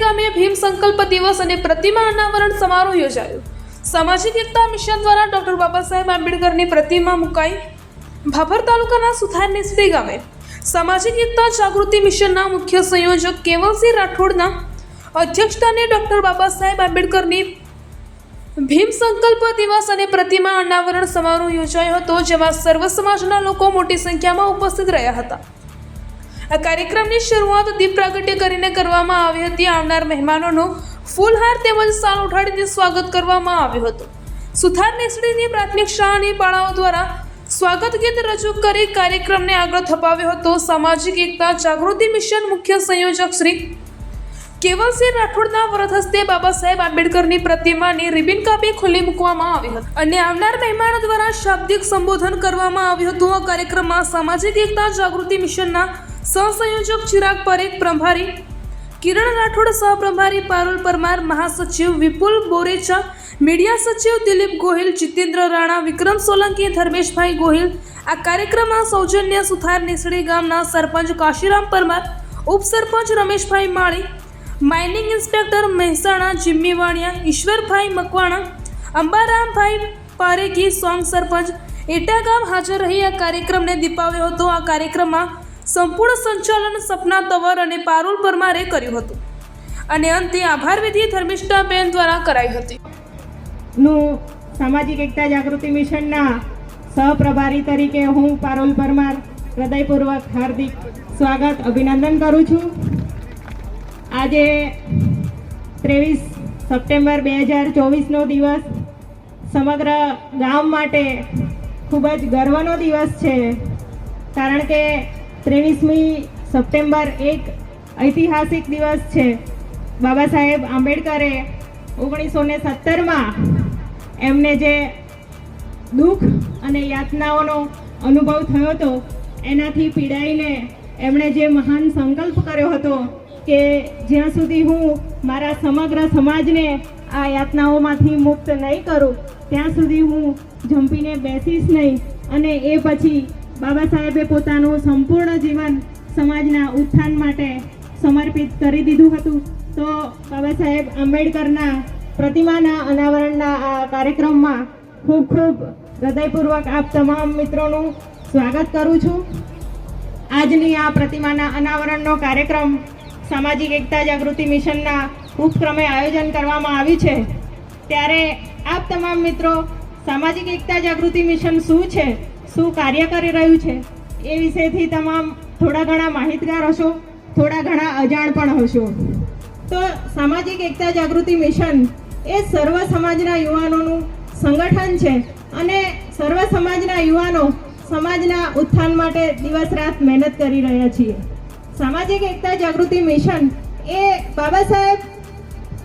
ગામે ભીમ સંકલ્પ દિવસ અને પ્રતિમા અનાવરણ સમારોહ યોજાયો. સામાજિક એકતા મિશન દ્વારા ડોક્ટર બાબા સાહેબ આંબેડકરની પ્રતિમા મુકાઈ ભાભર તાલુકાના સુથાર નેસડી ગામે સામાજિક એકતા જાગૃતિ મિશનના મુખ્ય સંયોજક કેવલસિંહ રાઠોડના અધ્યક્ષસ્થાને ડોક્ટર બાબા સાહેબ આંબેડકરની ભીમ સંકલ્પ દિવસ અને પ્રતિમા અનાવરણ સમારોહ યોજાયો હતો, જેમાં સર્વ સમાજના લોકો મોટી સંખ્યામાં ઉપસ્થિત રહ્યા હતા. આ કાર્યક્રમની શરૂઆત દીપ પ્રાગટ્ય કરીને કરવામાં આવી હતી. આવનાર મહેમાનોનો ફૂલહાર તેમજ સાલ ઉઠાડીને સ્વાગત કરવામાં આવ્યું હતું. સુથાર નેસડીની પ્રાથમિક શાળાની બાળાઓ દ્વારા સ્વાગત ગીત રજૂ કરી કાર્યક્રમને આગળ ધપાવ્યો હતો. સામાજિક એકતા જાગૃતિ મિશન મુખ્ય સંયોજક શ્રી કેવલસિંહ રાઠોડના વ્રત હસ્તે બાબા સાહેબ આંબેડકરની પ્રતિમાની રિબિન કાપી ખુલ્લી મૂકવામાં આવી હતી. અને આવનાર મહેમાનો દ્વારા શાબ્દિક સંબોધન કરવામાં આવ્યું હતું. આ કાર્યક્રમમાં સામાજિક એકતા જાગૃતિ મિશનના સહસંયોજક ચિરાગ પરેખ પ્રભારી, કિરણ રાઠોડ સહપ્રભારી પારુલ પરમાર, મહાસચિવ વિપુલ બોરેચા, મીડિયા સચિવ દિલીપ ગોહિલ, જીતેન્દ્ર રાણા, વિક્રમ સોલંકી, ધર્મેશભાઈ ગોહિલ, આ કાર્યક્રમમાં સૌજન્ય સુથાર નેસડી ગામના સરપંચ Kashiram Parmar, ઉપસરપંચ Rameshbhai Mali, mining inspector Mehsana Jimmy Vaniya Ishwarbhai Makwana, Ambarambhai Parekhi song સરપંચ એટા ગામ હાજર રહી આ કાર્યક્રમને દીપાવ્યો હતો. આ કાર્યક્રમમાં સંપૂર્ણ સંચાલન સપના તવર અને પારુલ પરમારે કર્યું હતું. અને અંતે આભાર વિધિ ધર્મિષ્ઠાબેન દ્વારા કરાઈ હતી. નું સામાજિક એકતા જાગૃતિ મિશનના સહપ્રભારી તરીકે હું પારોલ પરમાર હૃદયપૂર્વક હાર્દિક સ્વાગત, અભિનંદન કરું છું. આજે ત્રેવીસ સપ્ટેમ્બર બે હજાર ચોવીસનો દિવસ સમગ્ર ગામ માટે ખૂબ જ ગર્વનો દિવસ છે. કારણ કે ત્રેવીસમી સપ્ટેમ્બર એક ઐતિહાસિક દિવસ છે. બાબા સાહેબ આંબેડકરે ઓગણીસો ને સત્તરમાં એમને જે દુઃખ અને યાતનાઓનો અનુભવ થયો હતો, એનાથી પીડાઈને એમણે જે મહાન સંકલ્પ કર્યો હતો કે જ્યાં સુધી હું મારા સમગ્ર સમાજને આ યાતનાઓમાંથી મુક્ત નહીં કરું, ત્યાં સુધી હું જંપીને બેસીશ નહીં. અને એ પછી બાબા સાહેબે પોતાનું સંપૂર્ણ જીવન સમાજના ઉત્થાન માટે સમર્પિત કરી દીધું હતું. તો બાબા સાહેબ આંબેડકરના પ્રતિમાના અનાવરણના આ કાર્યક્રમમાં ખૂબ ખૂબ હૃદયપૂર્વક આપ તમામ મિત્રોનું સ્વાગત કરું છું. આજની આ પ્રતિમાના અનાવરણનો કાર્યક્રમ સામાજિક એકતા જાગૃતિ મિશનના ઉપક્રમે આયોજન કરવામાં આવ્યું છે. ત્યારે આપ તમામ મિત્રો, સામાજિક એકતા જાગૃતિ મિશન શું છે? શું કાર્ય કરી રહ્યું છે? એ વિશેથી તમામ થોડા ઘણા માહિતગાર હશો, થોડા ઘણા અજાણ પણ હશો. તો સામાજિક એકતા જાગૃતિ મિશન એ સર્વ સમાજના યુવાનોનું સંગઠન છે અને સર્વ સમાજના યુવાનો સમાજના ઉત્થાન માટે દિવસ રાત મહેનત કરી રહ્યા છીએ. સામાજિક એકતા જાગૃતિ મિશન એ બાબા સાહેબ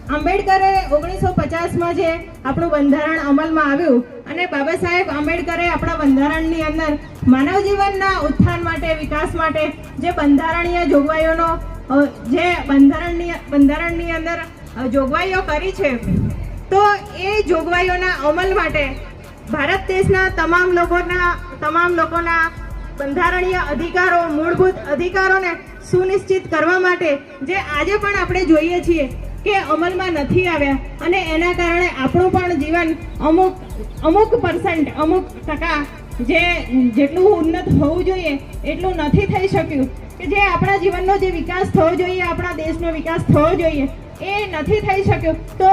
આંબેડકરે ઓગણીસો પચાસમાં જે આપણું બંધારણ અમલમાં આવ્યું અને બાબા સાહેબ આંબેડકરે આપણા બંધારણની અંદર માનવ જીવનના ઉત્થાન માટે, વિકાસ માટે જે બંધારણીય જોગવાઈઓનો જે બંધારણની બંધારણની અંદર જોગવાઈઓ કરી છે, તો એ જોગવાઈઓના અમલ માટે ભારત દેશના તમામ લોકોના તમામ લોકોના બંધારણીય અધિકારો, મૂળભૂત અધિકારોને સુનિશ્ચિત કરવા માટે જે આજે પણ આપણે જોઈએ છીએ કે અમલમાં નથી આવ્યા અને એના કારણે આપણું પણ જીવન અમુક અમુક પર્સન્ટ અમુક ટકા જે જેટલું ઉન્નત હોવું જોઈએ, એટલું નથી થઈ શક્યું. કે જે આપણા જીવનનો જે વિકાસ થવો જોઈએ, આપણા દેશનો વિકાસ થવો જોઈએ એ નથી થઈ શક્યું. તો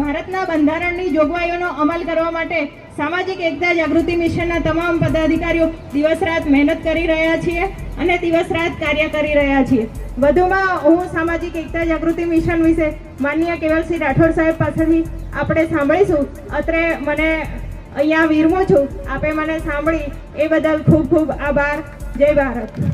ભારતના બંધારણની જોગવાઈઓનો અમલ કરવા માટે સામાજિક એકતા જાગૃતિ મિશનના તમામ પદાધિકારીઓ દિવસ રાત મહેનત કરી રહ્યા છીએ અને દિવસ રાત કાર્ય કરી રહ્યા છીએ. વધુમાં હું સામાજિક એકતા જાગૃતિ મિશન વિશે માનનીય કેવલસિંહ રાઠોડ સાહેબ પાસેથી આપણે સાંભળીશું. અત્રે મને અહીંયા વિરમું છું. આપે મને સાંભળી. એ બદલ ખૂબ ખૂબ આભાર. જય ભારત.